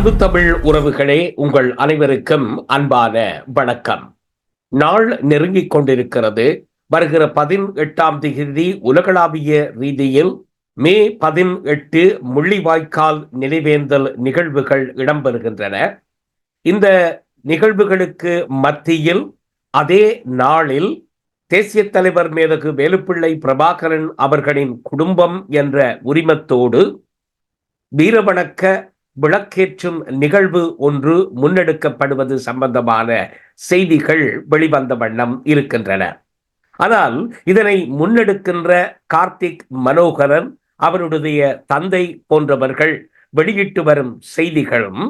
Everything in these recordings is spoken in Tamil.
அன்பு தமிழ் உறவுகளே உங்கள் அனைவருக்கும் அன்பான வணக்கம். நாள் நெருங்கிக் கொண்டிருக்கிறது. வருகிற பதினெட்டாம் தேதி உலகளாவிய ரீதியில் மே பதினெட்டு முள்ளிவாய்க்கால் நினைவேந்தல் நிகழ்வுகள் இடம்பெறுகின்றன. இந்த நிகழ்வுகளுக்கு மத்தியில் அதே நாளில் தேசிய தலைவர் மேதகு வேலுப்பிள்ளை பிரபாகரன் அவர்களின் குடும்பம் என்ற உரிமத்தோடு வீரவணக்க விளக்கேற்றும் நிகழ்வு ஒன்று முன்னெடுக்கப்படுவது சம்பந்தமான செய்திகள் வெளிவந்த வண்ணம் இருக்கின்றன. ஆனால் இதனை முன்னெடுக்கின்ற கார்த்திக் மனோகரன் அவருடைய தந்தை போன்றவர்கள் வெளியிட்டு வரும் செய்திகளும்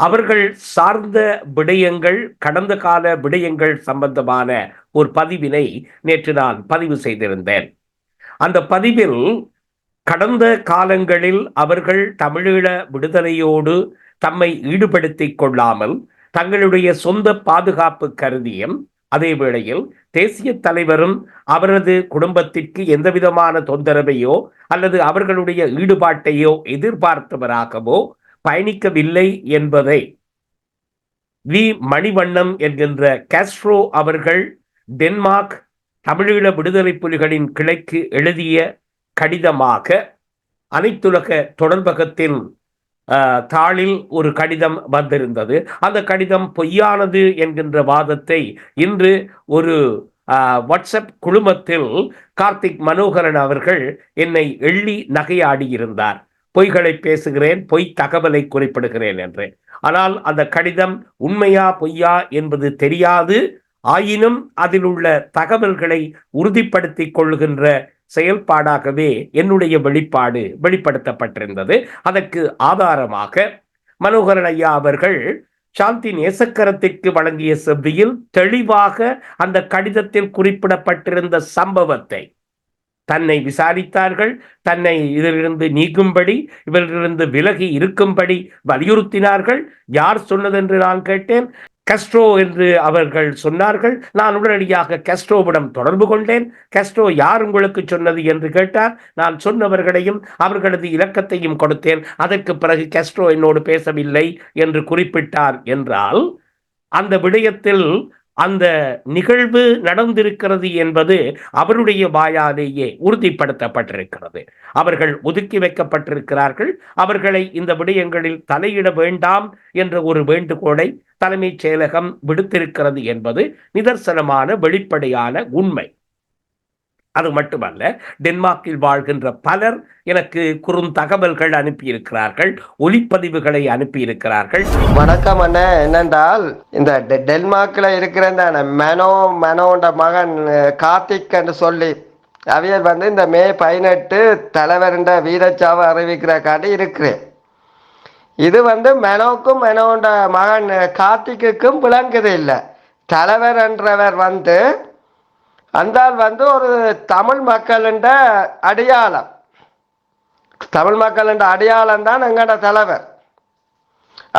அவர்கள் சார்ந்த விடயங்கள் கடந்த கால விடயங்கள் சம்பந்தமான ஒரு பதிவினை நேற்று நான் பதிவு செய்திருந்தேன். அந்த பதிவில் கடந்த காலங்களில் அவர்கள் தமிழீழ விடுதலையோடு தம்மை ஈடுபடுத்திக் கொள்ளாமல் தங்களுடைய சொந்த பாதுகாப்பு கருதியும் அதே வேளையில் தேசிய தலைவரும் அவரது குடும்பத்திற்கு எந்தவிதமான தொந்தரவையோ அல்லது அவர்களுடைய ஈடுபாட்டையோ எதிர்பார்த்தவராகவோ பயணிக்கவில்லை என்பதை வி. மணிவண்ணம் என்கின்ற காஸ்ட்ரோ அவர்கள் டென்மார்க் தமிழீழ விடுதலை புலிகளின் கிளைக்கு எழுதிய கடிதமாக அனைத்துலக தொடர்பகத்தின் தாளில் ஒரு கடிதம் வந்திருந்தது. அந்த கடிதம் பொய்யானது என்கின்ற வாதத்தை இன்று ஒரு வாட்ஸ்அப் குழுமத்தில் கார்த்திக் மனோகரன் அவர்கள் என்னை எள்ளி நகையாடியிருந்தார். பொய்களை பேசுகிறேன் பொய் தகவலை குறிப்பிடுகிறேன் என்று ஆனால் அந்த கடிதம் உண்மையா பொய்யா என்பது தெரியாது. ஆயினும் அதில் உள்ள தகவல்களை உறுதிப்படுத்திக் கொள்கின்ற செயல்பாடாகவே என்னுடைய வெளிப்பாடு வெளிப்படுத்தப்பட்டிருந்தது. அதற்கு ஆதாரமாக மனோகரன் ஐயா அவர்கள் சாந்தி நேசக்கரத்திற்கு வழங்கிய செவ்வியில் தெளிவாக அந்த கடிதத்தில் குறிப்பிடப்பட்டிருந்த சம்பவத்தை தன்னை விசாரித்தார்கள். தன்னை இதிலிருந்து நீக்கும்படி இவரிலிருந்து விலகி இருக்கும்படி வலியுறுத்தினார்கள். யார் சொன்னதென்று நான் கேட்டேன்? கஸ்ட்ரோ என்று அவர்கள் சொன்னார்கள். நான் உடனடியாக கஸ்ட்ரோவிடம் தொடர்பு கொண்டேன். கஸ்ட்ரோ யார் உங்களுக்கு சொன்னது என்று கேட்டார். நான் சொன்னவர்களையும் அவர்களது இலக்கத்தையும் கொடுத்தேன். அதற்கு பிறகு கஸ்ட்ரோ என்னோடு பேசவில்லை என்று குறிப்பிட்டார் என்றால் அந்த விடயத்தில் அந்த நிகழ்வு நடந்திருக்கிறது என்பது அவருடைய வாயாலேயே உறுதிப்படுத்தப்பட்டிருக்கிறது. அவர்கள் ஒதுக்கி வைக்கப்பட்டிருக்கிறார்கள். அவர்களை இந்த விடயங்களில் தலையிட வேண்டாம் என்ற ஒரு வேண்டுகோளை தலைமைச் செயலகம் விடுத்திருக்கிறது என்பது நிதர்சனமான வெளிப்படையான உண்மை. அது மட்டுமல்ல டென்மார்க்கில் வாழ்கின்ற பலர் எனக்கு குறுந்தகவல்கள் அனுப்பியிருக்கிறார்கள் ஒலிப்பதிவுகளை அனுப்பியிருக்கிறார்கள். வணக்கம் அண்ணன் என்னென்றால் இந்த டென்மார்க்கில் இருக்கிற இந்த மெனோ மெனோன்ற மகன் கார்த்திக் என்று சொல்லி அவியர் வந்து இந்த மே பதினெட்டு தலைவர்ன்ற வீரச்சாவை அறிவிக்கிறக்காண்டி இருக்கிறேன். இது வந்து மெனோக்கும் மெனோன்ற மகன் கார்த்திக்குக்கும் விளங்குது இல்லை. தலைவர் என்றவர் வந்து அந்தால் வந்து ஒரு தமிழ் மக்களின்ற அடையாளம். தமிழ் மக்களின்ற அடையாளம் தான் எங்கட தலைவர்.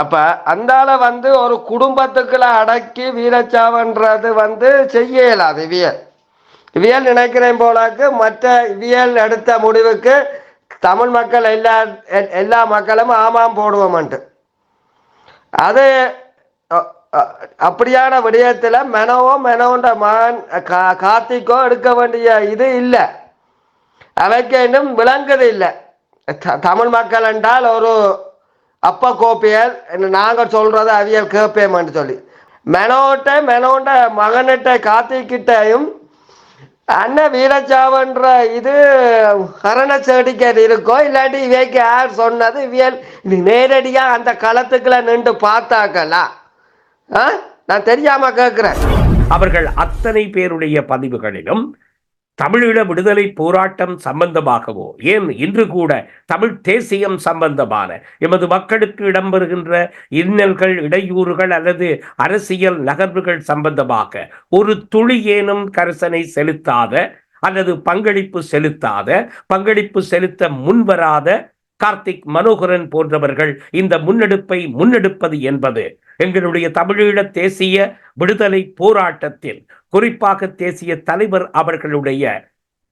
அப்ப அந்தால வந்து ஒரு குடும்பத்துக்குள்ள அடக்கி வீரச்சாவன்றது வந்து செய்ய இயலாது இவியல். இவியல் நினைக்கிறேன் போலாக்கு மற்ற இவியல் எடுத்த முடிவுக்கு தமிழ் மக்கள் எல்லா எல்லா மக்களும் ஆமாம் போடுவோம்ன்ட்டு அது அப்படியான விடயத்தில் மெனவோ மெனோன்ற மகன் கா கார்த்திக்கோ எடுக்க வேண்டிய இது இல்லை. அவைக்கு இன்னும் விளங்குது இல்லை. தமிழ் மக்கள் என்றால் ஒரு அப்ப கோப்பியல் நாங்கள் சொல்கிறத அவியல் கேட்பேம்னு சொல்லி. மெனோட்ட மெனோண்ட மகனிட்ட கார்த்திக்கிட்டையும் அண்ணன் வீரச்சாவன்ற இது கரண செடிக்கர் இருக்கோ இல்லாட்டி இவைக்கு யார் சொன்னது இவியல் நேரடியாக அந்த களத்துக்குள்ள நின்று பார்த்தாக்கலாம் நான் தெரியாம கேட்கிறேன் அவர்கள் அத்தனை பேருடைய பதிவுகளிலும் தமிழீழ விடுதலை போராட்டம் சம்பந்தமாகவோ ஏன் இன்று கூட தமிழ் தேசியம் சம்பந்தமான எமது மக்களுக்கு இடம்பெறுகின்ற இன்னல்கள் இடையூறுகள் அல்லது அரசியல் நகர்வுகள் சம்பந்தமாக ஒரு துளி ஏனும் கரசனை செலுத்தாத அல்லது பங்களிப்பு செலுத்தாத பங்களிப்பு செலுத்த முன்வராத கார்த்திக் மனோகரன் போன்றவர்கள் இந்த முன்னெடுப்பை முன்னெடுப்பது என்பது எங்களுடைய தமிழீழ தேசிய விடுதலை போராட்டத்தில் குறிப்பாக தேசிய தலைவர் அவர்களுடைய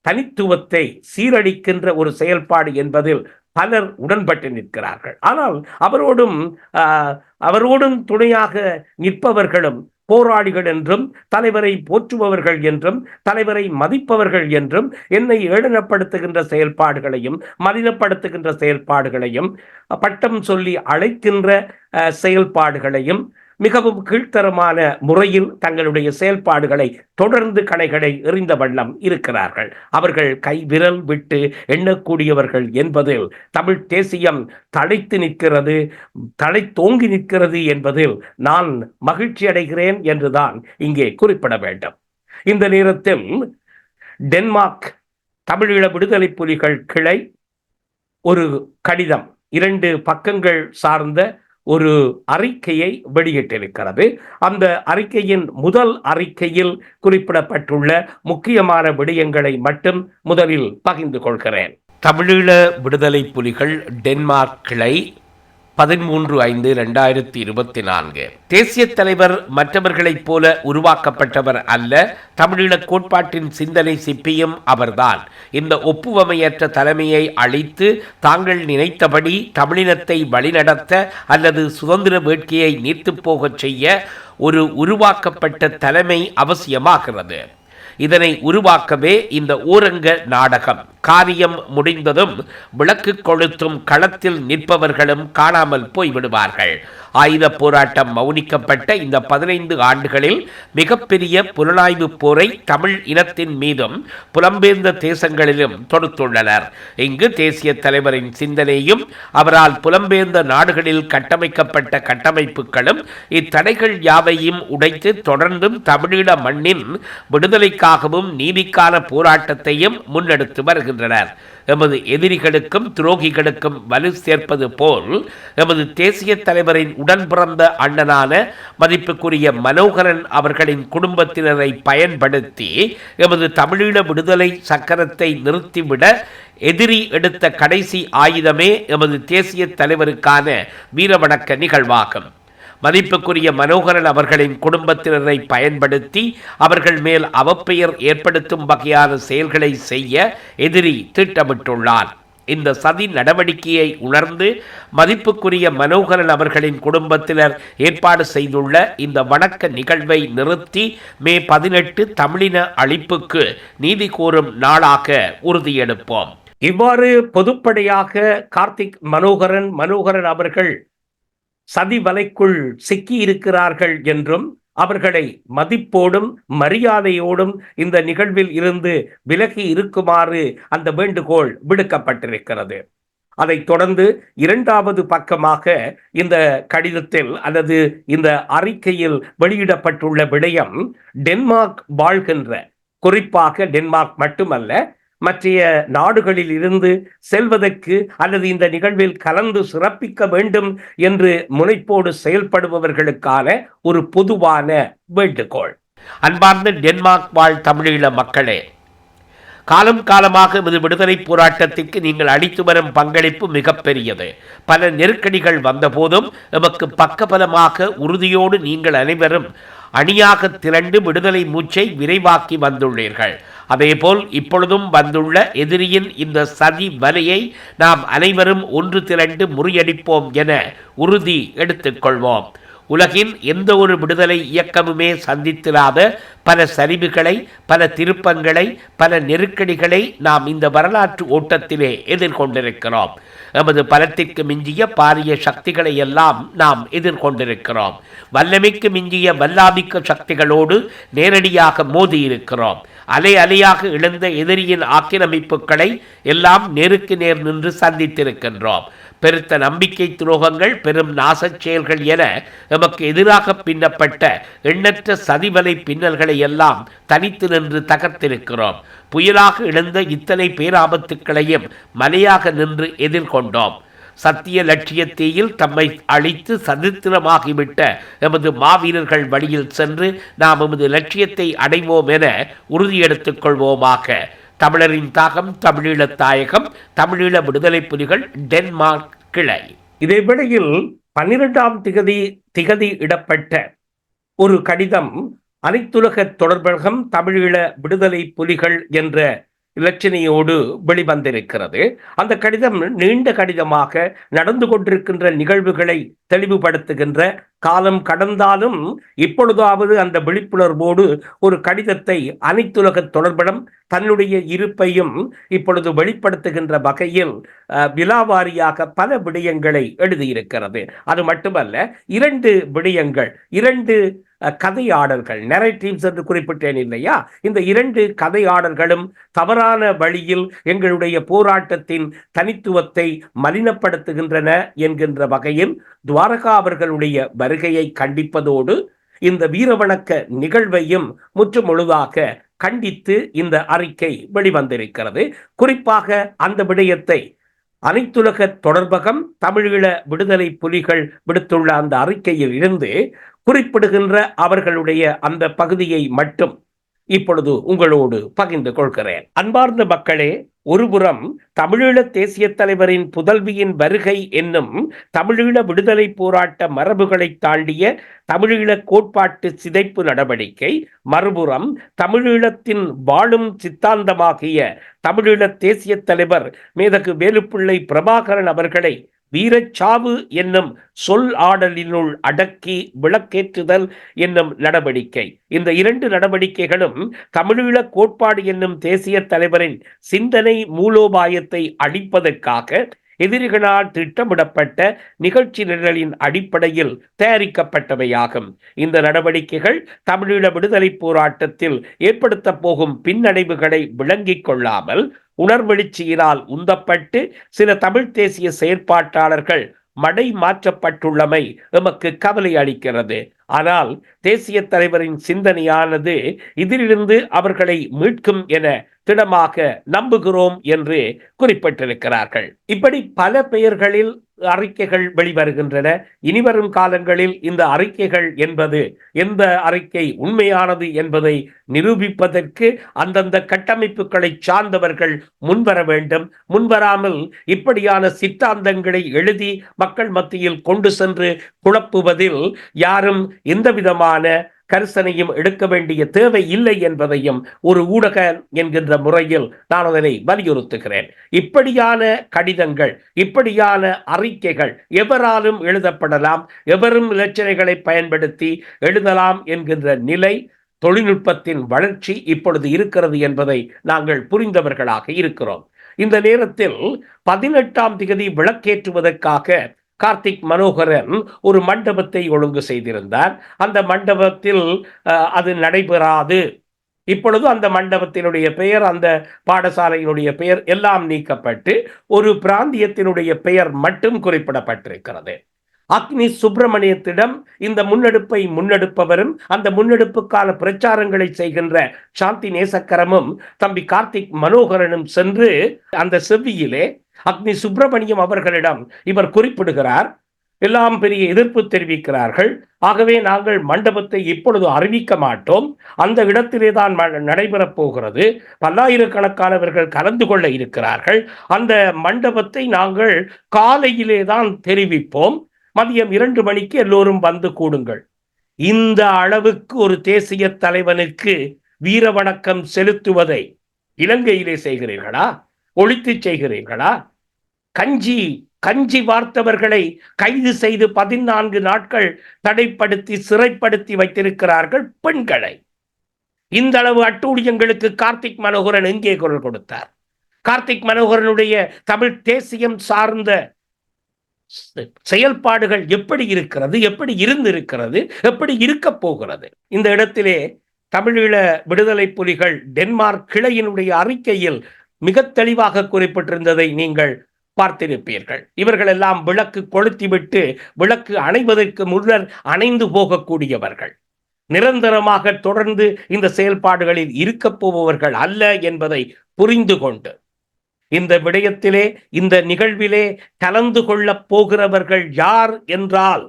தனித்துவத்தை சீரழிக்கின்ற ஒரு செயல்பாடு என்பதில் பலர் உடன்பட்டு நிற்கிறார்கள். ஆனால் அவரோடும் ஆஹ், அவரோடும் துணையாக நிற்பவர்களும் போராளிகள் என்றும் தலைவரை போற்றுபவர்கள் என்றும் தலைவரை மதிப்பவர்கள் என்றும் என்னை ஏளனப்படுத்துகின்ற செயல்பாடுகளையும் மலினப்படுத்துகின்ற செயல்பாடுகளையும் பட்டம் சொல்லி அழைக்கின்ற செயல்பாடுகளையும் மிகவும் கீழ்த்தரமான முறையில் தங்களுடைய செயல்பாடுகளை தொடர்ந்து கடைகளை எறிந்த வண்ணம் இருக்கிறார்கள். அவர்கள் கை விரல் விட்டு எண்ணக்கூடியவர்கள் என்பதில் தமிழ் தேசியம் தழைத்து நிற்கிறது தலை தோங்கி நிற்கிறது என்பதில் நான் மகிழ்ச்சி அடைகிறேன் என்றுதான் இங்கே குறிப்பிட வேண்டும். இந்த நேரத்தில் டென்மார்க் தமிழீழ விடுதலை புலிகள் கிளை ஒரு கடிதம் இரண்டு பக்கங்கள் சார்ந்த ஒரு அறிக்கையை வெளியிட்டிருக்கிறது. அந்த அறிக்கையின் முதல் அறிக்கையில் குறிப்பிடப்பட்டுள்ள முக்கியமான விடயங்களை மட்டும் முதலில் பகிர்ந்து கொள்கிறேன். தமிழீழ விடுதலை புலிகள் டென்மார்க் கிளை பதிமூன்று ஐந்து ரெண்டாயிரத்தி இருபத்தி நான்கு. தேசிய தலைவர் மற்றவர்களைப் போல உருவாக்கப்பட்டவர் அல்ல தமிழீழ கோட்பாட்டின் சிந்தனை சிப்பியும் அவர்தான். இந்த ஒப்புவமையற்ற தலைமையை அழித்து தாங்கள் நினைத்தபடி தமிழினத்தை வழிநடத்த அல்லது சுதந்திர வேட்கையை நீர்த்துப் போகச் செய்ய ஒரு உருவாக்கப்பட்ட தலைமை அவசியமாகிறது. இதனை உருவாக்கவே இந்த ஊரங்க நாடகம். காரியம் முடிந்ததும் விளக்கு கொளுத்தும் களத்தில் நிற்பவர்களும் காணாமல் போய்விடுவார்கள். ஆயுத போராட்டம் மௌனிக்கப்பட்ட இந்த பதினைந்து ஆண்டுகளில் மிகப்பெரிய புலனாய்வு போரை தமிழ் இனத்தின் மீதும் புலம்பெயர்ந்த தேசங்களிலும் தொடுத்துள்ளனர். இங்கு தேசிய தலைவரின் சிந்தனையும் அவரால் புலம்பெயர்ந்த நாடுகளில் கட்டமைக்கப்பட்ட கட்டமைப்புகளும் இத்தடைகள் யாவையும் உடைத்து தொடர்ந்தும் தமிழீழ மண்ணின் விடுதலைக்காகவும் நீதிக்கான போராட்டத்தையும் முன்னெடுத்து வருகின்றனர். எமது எதிரிகளுக்கும் துரோகிகளுக்கும் வலு சேர்ப்பது போல் எமது தேசிய தலைவரின் உடன் பிறந்த அண்ணனான மதிப்புக்குரிய மனோகரன் அவர்களின் குடும்பத்தினரை பயன்படுத்தி எமது தமிழீழ விடுதலை சக்கரத்தை நிறுத்திவிட எதிரி எடுத்த கடைசி ஆயுதமே எமது தேசிய தலைவருக்கான வீரவணக்க நிகழ்வாகும். மதிப்புக்குரிய மனோகரன் அவர்களின் குடும்பத்தினரை பயன்படுத்தி அவர்கள் மேல் அவப்பெயர் ஏற்படுத்தும் வகையான செயல்களை செய்ய எதிரி திட்டமிட்டுள்ளார். இந்த சதி நடவடிக்கையை உணர்ந்து மதிப்புக்குரிய மனோகரன் அவர்களின் குடும்பத்தினர் ஏற்பாடு செய்துள்ள இந்த வணக்க நிகழ்வை நிறுத்தி மே பதினெட்டு தமிழின அழிப்புக்கு நீதி கோரும் நாளாக உறுதியெடுப்போம். இவ்வாறு பொதுப்படையாக கார்த்திக் மனோகரன் மனோகரன் அவர்கள் சதி வலைக்குள் சிக்கி இருக்கிறார்கள் என்றும் அவர்களை மதிப்போடும் மரியாதையோடும் இந்த நிகழ்வில் இருந்து விலகி இருக்குமாறு அந்த வேண்டுகோள் விடுக்கப்பட்டிருக்கிறது. அதைத் தொடர்ந்து இரண்டாவது பக்கமாக இந்த கடிதத்தில் அல்லது இந்த அறிக்கையில் வெளியிடப்பட்டுள்ள விடயம் டென்மார்க் வாழ்கின்ற குறிப்பாக டென்மார்க் மட்டுமல்ல மற்றைய நாடுகளில் இருந்து செல்வதற்கு அல்லது இந்த நிகழ்வில் கலந்து சிறப்பிக்க வேண்டும் என்று முனைப்போடு செயல்படுபவர்களுக்கான ஒரு பொதுவான வேண்டுகோள். அன்பார்ந்த டென்மார்க் வாழ் தமிழீழ மக்களே காலம் காலமாக இது விடுதலை போராட்டத்திற்கு நீங்கள் அளித்து வரும் பங்களிப்பு மிகப்பெரியது. பல நெருக்கடிகள் வந்தபோதும் எமக்கு பக்கபலமாக உறுதியோடு நீங்கள் அனைவரும் அணியாக திரண்டு விடுதலை மூச்சை விரைவாக்கி வந்துள்ளீர்கள். அதேபோல் இப்பொழுதும் வந்துள்ள எதிரியின் இந்த சதி வலையை நாம் அனைவரும் ஒன்று திரண்டு முறியடிப்போம் என உறுதி எடுத்துக்கொள்வோம். உலகின் எந்த ஒரு விடுதலை இயக்கமுமே சந்தித்திராத பல சரிவுகளை பல திருப்பங்களை பல நெருக்கடிகளை நாம் இந்த வரலாற்று ஓட்டத்திலே எதிர்கொண்டிருக்கிறோம். எமது பலத்திற்கு மிஞ்சிய பாரிய சக்திகளை எல்லாம் நாம் எதிர்கொண்டிருக்கிறோம். வல்லமைக்கு மிஞ்சிய வல்லாதிக்க சக்திகளோடு நேரடியாக மோதியிருக்கிறோம். அலை அலையாக எழுந்த எதிரியின் ஆக்கிரமிப்புகளை எல்லாம் நேருக்கு நேர் நின்று சந்தித்திருக்கின்றோம். பெருத்த நம்பிக்கை துரோகங்கள் பெரும் நாசச் செயல்கள் என எமக்கு எதிராக பின்னப்பட்ட எண்ணற்ற சதிவலை பின்னல்களை எல்லாம் தனித்து நின்று தகர்த்திருக்கிறோம். புயலாக எழுந்த இத்தனை பேராபத்துக்களையும் மலையாக நின்று எதிர்கொண்டோம். சத்திய லட்சியத்தீயில் தம்மை அழித்து சதித்திரமாகிவிட்ட எமது மாவீரர்கள் வழியில் சென்று நாம் எமது லட்சியத்தை அடைவோம் என உறுதியெடுத்துக் கொள்வோமாக. தமிழரின் தாகம் தமிழீழ தாயகம் தமிழீழ விடுதலை புலிகள் டென்மார்க் கிளை. இதே பன்னிரெண்டாம் திகதி திகதி இடப்பட்ட ஒரு கடிதம் அனைத்துலக தொடர்பழகம் தமிழீழ விடுதலை புலிகள் என்ற இலச்சினையோடு வெளிவந்திருக்கிறது. அந்த கடிதம் நீண்ட கடிதமாக நடந்து கொண்டிருக்கின்ற நிகழ்வுகளை தெளிவுபடுத்துகின்ற காலம் கடந்தாலும் இப்பொழுதாவது அந்த விழிப்புணர்வோடு ஒரு கடிதத்தை அனைத்துலக தொடர்பிடம் தன்னுடைய இருப்பையும் இப்பொழுது வெளிப்படுத்துகின்ற வகையில் அஹ், விலாவாரியாக பல விடயங்களை எழுதியிருக்கிறது. அது மட்டுமல்ல இரண்டு விடயங்கள் இரண்டு கதையாடல்கள். நெரேட்டிவ்ஸ் என்று குறிப்பிட்டேன் இல்லையா? இந்த இரண்டு கதையாடல்களும் தவறான வழியில் எங்களுடைய போராட்டத்தின் தனித்துவத்தை மலினப்படுத்துகின்றன என்கின்ற வகையில் துவாரகா அவர்களுடைய வருகையை கண்டிப்பதோடு இந்த வீரவணக்க நிகழ்வையும் முற்று முழுதாக கண்டித்து இந்த அறிக்கை வெளிவந்திருக்கிறது. குறிப்பாக அந்த விடயத்தை அனைத்துலக தொடர்பகம் தமிழீழ விடுதலை புலிகள் விடுத்துள்ள அந்த அறிக்கையில் இருந்து குறிப்பிடுகின்ற அவர்களுடைய அந்த பகுதியை மட்டும் இப்பொழுது உங்களோடு பகிர்ந்து கொள்கிறேன். அன்பார்ந்த மக்களே ஒருபுறம் தமிழீழ தேசிய தலைவரின் புதல்வியின் வருகை என்னும் தமிழீழ விடுதலை போராட்ட மரபுகளை தாண்டிய தமிழீழ கோட்பாட்டு சிதைப்பு நடவடிக்கை மறுபுறம் தமிழீழத்தின் வாழும் சித்தாந்தமாகிய தமிழீழ தேசிய தலைவர் மேதகு வேலுப்பிள்ளை பிரபாகரன் அவர்களை வீரச்சாவு என்னும் சொல் ஆடலினுள் அடக்கி விளக்கேற்றுதல் என்னும் நடவடிக்கை. இந்த இரண்டு நடவடிக்கைகளும் தமிழீழ கோட்பாடு என்னும் தேசிய தலைவரின் சிந்தனை மூலோபாயத்தை அழிப்பதற்காக எதிரிகளால் திட்டமிடப்பட்ட நிகழ்ச்சி நிரலின் அடிப்படையில் தயாரிக்கப்பட்டவையாகும். இந்த நடவடிக்கைகள் தமிழீழ விடுதலை போராட்டத்தில் ஏற்படுத்த போகும் பின்னடைவுகளை விளங்கிக் கொள்ளாமல் உணர்வெழுச்சியினால் உந்தப்பட்டு சில தமிழ் தேசிய செயற்பாட்டாளர்கள் மடை மாற்றப்பட்டுள்ளமை எமக்கு கவலை அளிக்கிறது. ஆனால் தேசிய தலைவரின் சிந்தனையானது இதிலிருந்து அவர்களை மீட்கும் என திடமாக நம்புகிறோம் என்று குறிப்பிட்டிருக்கிறார்கள். இப்படி பல பெயர்களில் அறிக்கைகள் வெளிவருகின்றன. இனிவரும் காலங்களில் இந்த அறிக்கைகள் என்பது எந்த அறிக்கை உண்மையானது என்பதை நிரூபிப்பதற்கு அந்தந்த கட்டமைப்புகளை சார்ந்தவர்கள் முன்வர வேண்டும். முன்வராமல் இப்படியான சித்தாந்தங்களை எழுதி மக்கள் மத்தியில் கொண்டு சென்று குழப்புவதில் யாரும் எந்த விதமான கரிசனையும் எடுக்க வேண்டிய தேவை இல்லை என்பதையும் ஒரு ஊடக என்கின்ற முறையில் நான் அதனை வலியுறுத்துகிறேன். இப்படியான கடிதங்கள் இப்படியான அறிக்கைகள் எவராலும் எழுதப்படலாம் எவரும் இலச்சனைகளை பயன்படுத்தி எழுதலாம் என்கின்ற நிலை தொழில்நுட்பத்தின் வளர்ச்சி இப்பொழுது இருக்கிறது என்பதை நாங்கள் புரிந்தவர்களாக இருக்கிறோம். இந்த நேரத்தில் பதினெட்டாம் திகதி விளக்கேற்றுவதற்காக கார்த்திக் மனோகரன் ஒரு மண்டபத்தை ஒழுங்கு செய்திருந்தார். அந்த மண்டபத்தில் அது நடைபெறாது. இப்பொழுது அந்த மண்டபத்தினுடைய பெயர் அந்த பாடசாலையினுடைய பெயர் எல்லாம் நீக்கப்பட்டு ஒரு பிராந்தியத்தினுடைய பெயர் மட்டும் குறிப்பிடப்பட்டிருக்கிறது. அக்னி சுப்பிரமணியத்திடம் இந்த முன்னெடுப்பை முன்னெடுப்பவரும் அந்த முன்னெடுப்புக்கான பிரச்சாரங்களை செய்கின்ற சாந்தி நேசக்கரமும் தம்பி கார்த்திக் மனோகரனும் சென்று அந்த செவ்வியிலே அக்னி சுப்பிரமணியம் அவர்களிடம் இவர் குறிப்பிடுகிறார் எல்லாம் பெரிய எதிர்ப்பு தெரிவிக்கிறார்கள். ஆகவே நாங்கள் மண்டபத்தை இப்பொழுது அறிவிக்க மாட்டோம். அந்த இடத்திலே தான் நடைபெறப் போகிறது. பல்லாயிரக்கணக்கானவர்கள் கலந்து கொள்ள இருக்கிறார்கள். அந்த மண்டபத்தை நாங்கள் காலையிலே தான் தெரிவிப்போம். மதியம் இரண்டு மணிக்கு எல்லோரும் வந்து கூடுங்கள். இந்த அளவுக்கு ஒரு தேசிய தலைவனுக்கு வீர வணக்கம் செலுத்துவதை இலங்கையிலே செய்கிறீர்களா? ஒழித்து செய்கிறீர்களா? கஞ்சி கஞ்சி வார்த்தவர்களை கைது செய்து பதினான்கு நாட்கள் தடைப்படுத்தி சிறைப்படுத்தி வைத்திருக்கிறார்கள் பெண்களை. இந்த அளவு அட்டூழியங்களுக்கு கார்த்திக் மனோகரன் எங்கே குரல் கொடுத்தார்? கார்த்திக் மனோகரனுடைய தமிழ் தேசியம் சார்ந்த செயல்பாடுகள் எப்படி இருக்கிறது? எப்படி இருந்திருக்கிறது? எப்படி இருக்க போகிறது? இந்த இடத்திலே தமிழீழ விடுதலை புலிகள் டென்மார்க் கிளையினுடைய அறிக்கையில் மிக தெளிவாக குறிப்பிட்டிருந்ததை நீங்கள் பார்த்திருப்பீர்கள். இவர்கள் எல்லாம் விளக்கு கொளுத்திவிட்டு விளக்கு அணைவதற்கு முன்னர் அணைந்து போகக்கூடியவர்கள். நிரந்தரமாக தொடர்ந்து இந்த செயல்பாடுகளில் இருக்கப் போபவர்கள் அல்ல என்பதை புரிந்து கொண்டு இந்த விடயத்திலே இந்த நிகழ்விலே கலந்து கொள்ளப் போகிறவர்கள் யார் என்றால்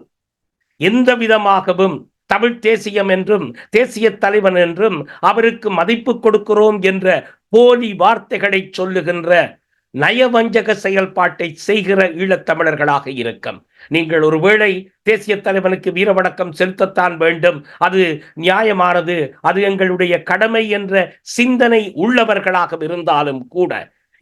எந்த விதமாகவும் தமிழ் தேசியம் என்றும் தேசிய தலைவன் என்றும் அவருக்கு மதிப்பு கொடுக்கிறோம் என்ற போலி வார்த்தைகளை சொல்லுகின்ற நயவஞ்சக செயல்பாட்டை செய்கிற ஈழத்தமிழர்களாக இருக்கும். நீங்கள் ஒருவேளை தேசிய தலைவனுக்கு வீரவணக்கம் செலுத்தத்தான் வேண்டும். அது நியாயமானது. அது எங்களுடைய கடமை என்ற சிந்தனை உள்ளவர்களாக இருந்தாலும் கூட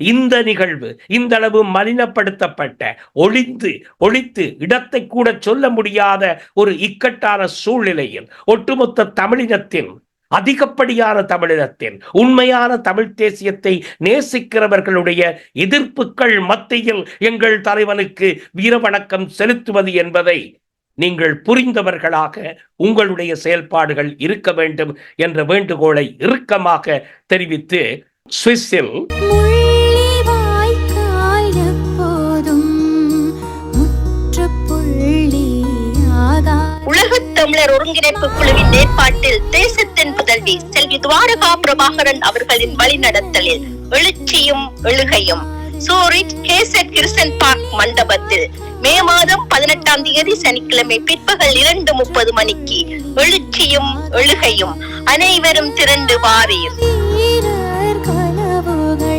இந்த நிகழ்வு இந்த அளவு மலினப்படுத்தப்பட்ட ஒளித்து ஒழித்து இடத்தை கூட சொல்ல முடியாத ஒரு இக்கட்டான சூழ்நிலையில் ஒட்டுமொத்த தமிழினத்தின் அதிகப்படியான தமிழினத்தின் உண்மையான தமிழ் தேசியத்தை நேசிக்கிறவர்களுடைய எதிர்ப்புகள் மத்தியில் எங்கள் தலைவனுக்கு வீரவணக்கம் செலுத்துவது என்பதை நீங்கள் புரிந்தவர்களாக உங்களுடைய செயல்பாடுகள் இருக்க வேண்டும் என்ற வேண்டுகோளை இறுக்கமாக தெரிவித்து சுவிஸில் உலகத் தமிழர் ஒருங்கிணைப்பு குழுவின் ஏற்பாட்டில் தேசத்தின் புதல்வி செல்வி துவாரகா பிரபாகரன் அவர்களின் வழிநடத்தலில் எழுச்சியும் எழுகையும் சூரிச் கேசட் கிருசன் பார்க் மண்டபத்தில் மே மாதம் பதினெட்டாம் தேதி சனிக்கிழமை பிற்பகல் இரண்டு முப்பது மணிக்கு எழுச்சியும் எழுகையும் அனைவரும் திரண்டு வாரீர் கனவுகள்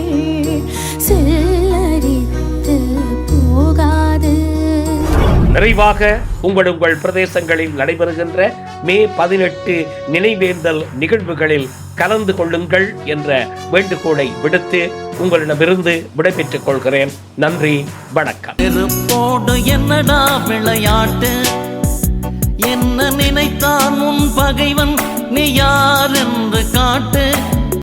நிறைவாக உங்கள் உங்கள் பிரதேசங்களில் நடைபெறுகின்ற மே பதினெட்டு நினைவேந்தல் நிகழ்வுகளில் கலந்து கொள்ளுங்கள் என்ற வேண்டுகோளை விடுத்து உங்களிடமிருந்து விடைபெற்றுக் கொள்கிறேன். நன்றி வணக்கம். என்னடா விளையாட்டு? என்ன நினைத்தான் உன் பகைவன்? நீ யார் என்று காட்டு?